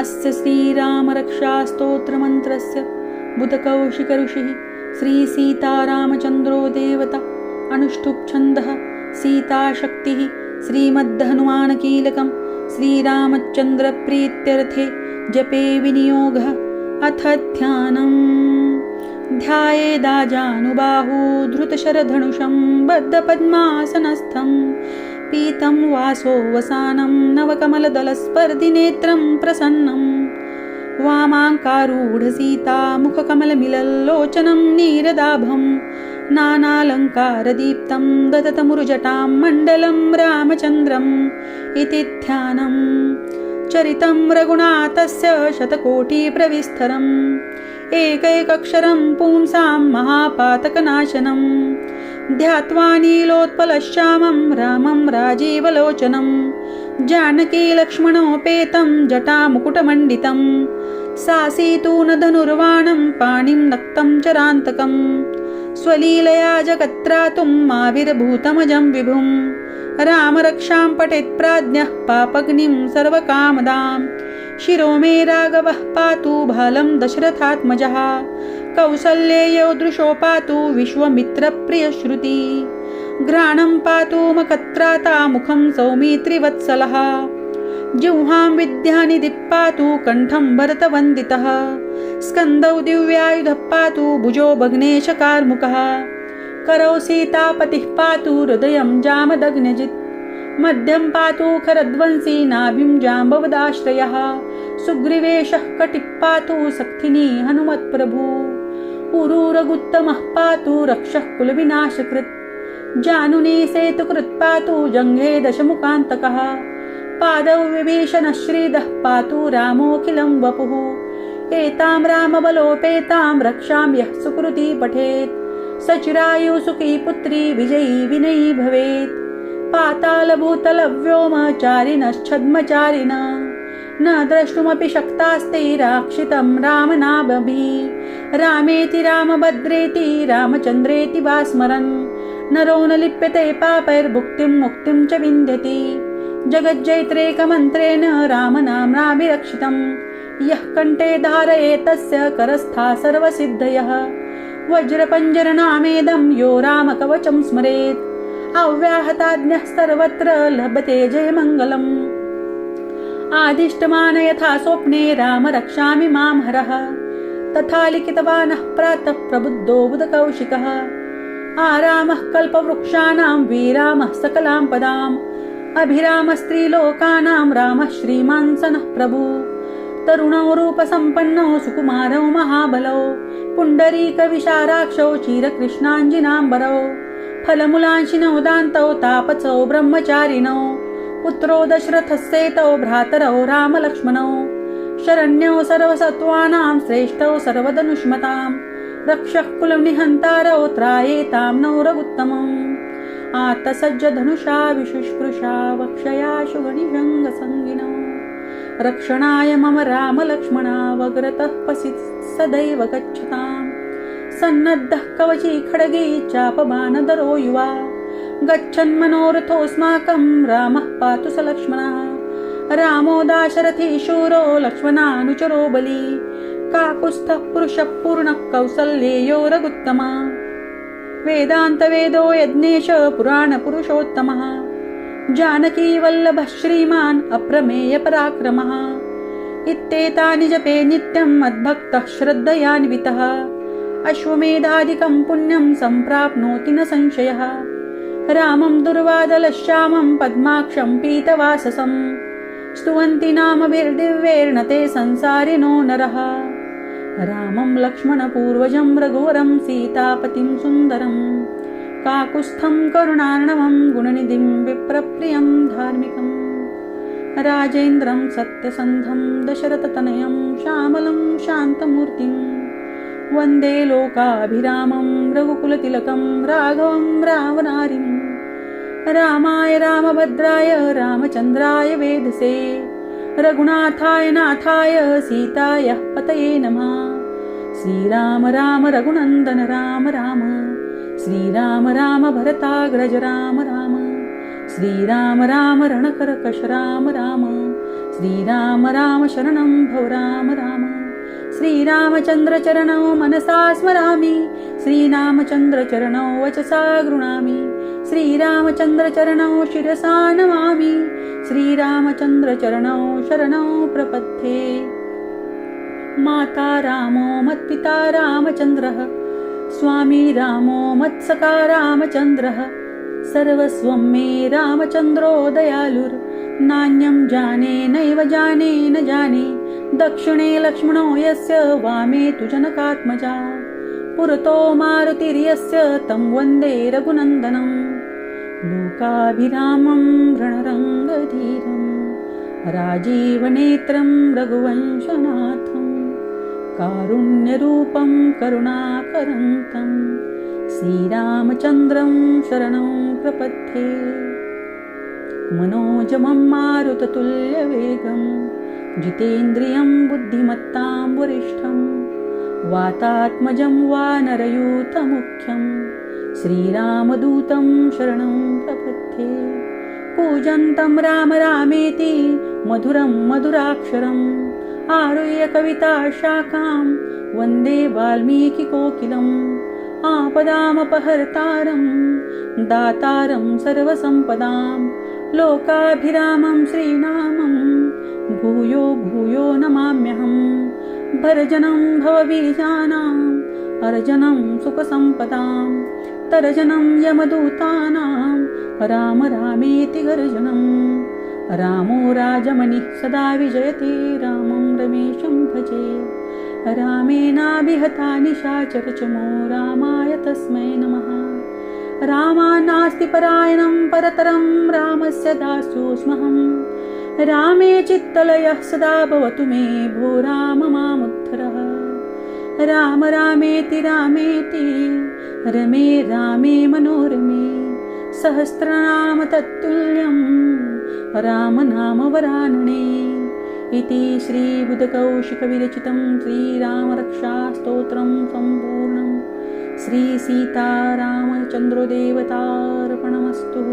अस्य श्रीरामरक्षास्तोत्रमन्त्रस्य बुधकौशिकऋषिः श्रीसीतारामचन्द्रो देवता अनुष्ठुप्छन्दः सीताशक्तिः श्रीमद्हनुमानकीलकं श्रीरामचन्द्रप्रीत्यर्थे जपे विनियोगः अथ ध्यानम्। ध्यायेदाजानुबाहूधृतशरधनुषं बद्धपद्मासनस्थम्। पीतं वासो वसानं नवकमलदलस्पर्धिनेत्रं प्रसन्नं। वामाङ्कारूढसीतामुखकमलमिलल्लोचनं नीरदाभं नानालङ्कारदीप्तं ददतमुरुजटां मण्डलं रामचन्द्रम् इति ध्यानं। चरितं रघुनाथस्य शतकोटिप्रविस्तरम्। एकैकक्षरं पुंसां महापातकनाशनम्। ध्यात्वा नीलोत्पलश्यामं रामं राजीवलोचनं। जानकीलक्ष्मणोपेतं जटामुकुटमण्डितं। सासीतूनधनुर्वाणं पाणिं नक्तं चरान्तकं। स्वलीलया जगत्रातुं माविर्भूतमजं विभुं। रामरक्षां पठेत् प्राज्ञः पापग्निं सर्वकामदां। शिरो मे राघवः पातु भालं दशरथात्मजः। कौसल्येयोदृशो पातु विश्वमित्रप्रियश्रुति। घ्राणं पातु मकत्राता मुखं सौमित्रिवत्सलः। जिह्वां विद्यानिधिः पातु कण्ठं भरतवन्दितः। स्कन्दौ दिव्यायुधः पातु भुजो भग्नेशकार्मुकः। करौ सीतापतिः पातु हृदयं जामदग्नजित्। मध्यं पातु खरध्वंसी नाभिं जाम्बवदाश्रयः। सुग्रीवेशः कटिः पातु सक्थिनी हनुमत्प्रभु। उरूरगुत्तमः पातु रक्षः कुलविनाशकृत्। जानुनी सेतुकृत् पातु जङ्घे दशमुखान्तकः। पादौ विभीषणः श्रीदः पातु रामोऽखिलं वपुः। एतां रामबलोपेतां रक्षां यः सुकृती पठेत्। सचिरायुसुखी पुत्री विजयी विनयी भवेत्। पातालभूतलव्योमचारिणश्छद्मचारिण। न द्रष्टुमपि शक्तास्ते राक्षितं रामनाभभिः रामेति रामभद्रेति रामचन्द्रेति वा स्मरन् नरो न लिप्यते पापैर्भुक्तिं मुक्तिं च विन्दति। जगज्जैत्रेकमन्त्रेण रामनाम्नाभिरक्षितं यः कण्ठे धारयेतस्य करस्था सर्वसिद्धयः। वज्रपञ्जरनामेदं यो रामकवचं स्मरेत्। अव्याहताज्ञः सर्वत्र लभते जयमङ्गलम्। आदिष्टमान यथा स्वप्ने राम रक्षामि मां हरः। तथा लिखितवानः प्रातः प्रबुद्धो बुधकौशिकः। आरामः कल्पवृक्षाणां वीरामः सकलां पदाम्। अभिरामस्त्रीलोकानां रामः श्रीमान् सनः प्रभु। तरुणौ रूपसम्पन्नौ सुकुमारौ महाबलौ। पुण्डरीकविशाराक्षौ चीरकृष्णाञ्जिनाम्बरौ फलमुलांशिनौ दान्तौ तापसौ ब्रह्मचारिणौ। पुत्रो दशरथस्येतौ भ्रातरौ रामलक्ष्मणौ। शरण्यौ सर्वसत्त्वानां श्रेष्ठौ सर्वधनुष्मतां। रक्षः कुलनिहन्तारौ त्रायेतां नौरगुत्तमम् आतसज्जधनुषा विशुष्पृशा वक्षयाशु गणिभङ्गसङ्गिनौ रक्षणाय मम रामलक्ष्मणा वग्रतः पसि सदैव गच्छताम्। सन्नद्धः कवची खड्गी चापमानदरो युवा। गच्छन्मनोरथोऽस्माकं रामः पातु स लक्ष्मणः। रामो दाशरथी शूरो लक्ष्मणानुचरो बली। काकुत्स्थः पुरुषः पूर्णः कौसल्येयो रघुत्तमा वेदान्तवेदो यज्ञेश पुराणपुरुषोत्तमः। जानकीवल्लभः श्रीमान् अप्रमेयपराक्रमः इत्येतानि जपे नित्यम् मद्भक्तः श्रद्धयान्वितः। अश्वमेधादिकं पुण्यं सम्प्राप्नोति न संशयः। रामं दुर्वादलश्यामं पद्माक्षं पीतवाससं स्तुवन्ति नामभिर्दिव्यैर्न ते संसारिणो नरः रामं लक्ष्मणपूर्वजं रघुवरं सीतापतिं सुन्दरं काकुत्स्थं करुणार्णवं गुणनिधिं विप्रप्रियं धार्मिकम् राजेन्द्रं सत्यसन्धं दशरथतनयं श्यामलं शान्तमूर्तिम् वन्दे लोकाभिरामं रघुकुलतिलकं राघवं रावणारिम् रामाय रामभद्राय रामचन्द्राय वेधसे रघुनाथाय नाथाय सीतायः पतये नमः। श्रीराम राम रघुनन्दन राम राम। श्रीराम राम भरताग्रज राम राम। श्रीराम राम रणकरकश राम राम। श्रीराम राम शरणं भव राम राम। श्रीरामचन्द्रचरणौ मनसा स्मरामि। श्रीरामचन्द्रचरणौ वचसा गृणामि श्रीरामचन्द्रचरणौ शिरसा नमामि श्रीरामचन्द्रचरणौ शरणौ प्रपद्ये माता रामो मत्पिता रामचन्द्रः स्वामी रामो मत्सका रामचन्द्रः सर्वस्वं मे रामचन्द्रो दयालुर् नान्यं जाने नैव जाने न जाने दक्षिणे लक्ष्मणो यस्य वामे तु जनकात्मजा। पुरतो मारुतिर्यस्य तं वन्दे रघुनन्दनं। लोकाभिरामं रणरङ्गधीरं राजीवनेत्रं रघुवंशनाथं कारुण्यरूपं करुणाकरन्तं श्रीरामचन्द्रं शरणं प्रपद्ये मनोजमं मारुततुल्यवेगं जितेन्द्रियं बुद्धिमत्तां वरिष्ठं वातात्मजं वानरयूथमुख्यं श्रीरामदूतं शरणं प्रपद्ये। पूजन्तं राम रामेति मधुरं मधुराक्षरम् आरुह्य कविताशाखां वन्दे वाल्मीकिकोकिलम् आपदामपहर्तारं दातारं सर्वसम्पदां लोकाभिरामं श्रीनामम् भूयो भूयो नमाम्यहं भरजनं भवबीजानाम् अर्जनं सुखसम्पदां तर्जनं यमदूतानां राम रामेति गर्जनं रामो राजमणिः सदा विजयते रामं रमेशं भजे। रामेणाभिहता निशाचरचमो रामाय तस्मै नमः। रामानास्ति परायणं परतरं रामस्य दास्योऽस्महं रामे चित्तलयः सदा भवतु मे भो राम मामुद्धरः। राम रामेति रामेति रमे रामे मनोरमे सहस्रनाम तत्तुल्यं रामनामवरानने इति श्रीबुधकौशिकविरचितं श्रीरामरक्षास्तोत्रं सम्पूर्णं। श्रीसीतारामचन्द्रदेवतार्पणमस्तु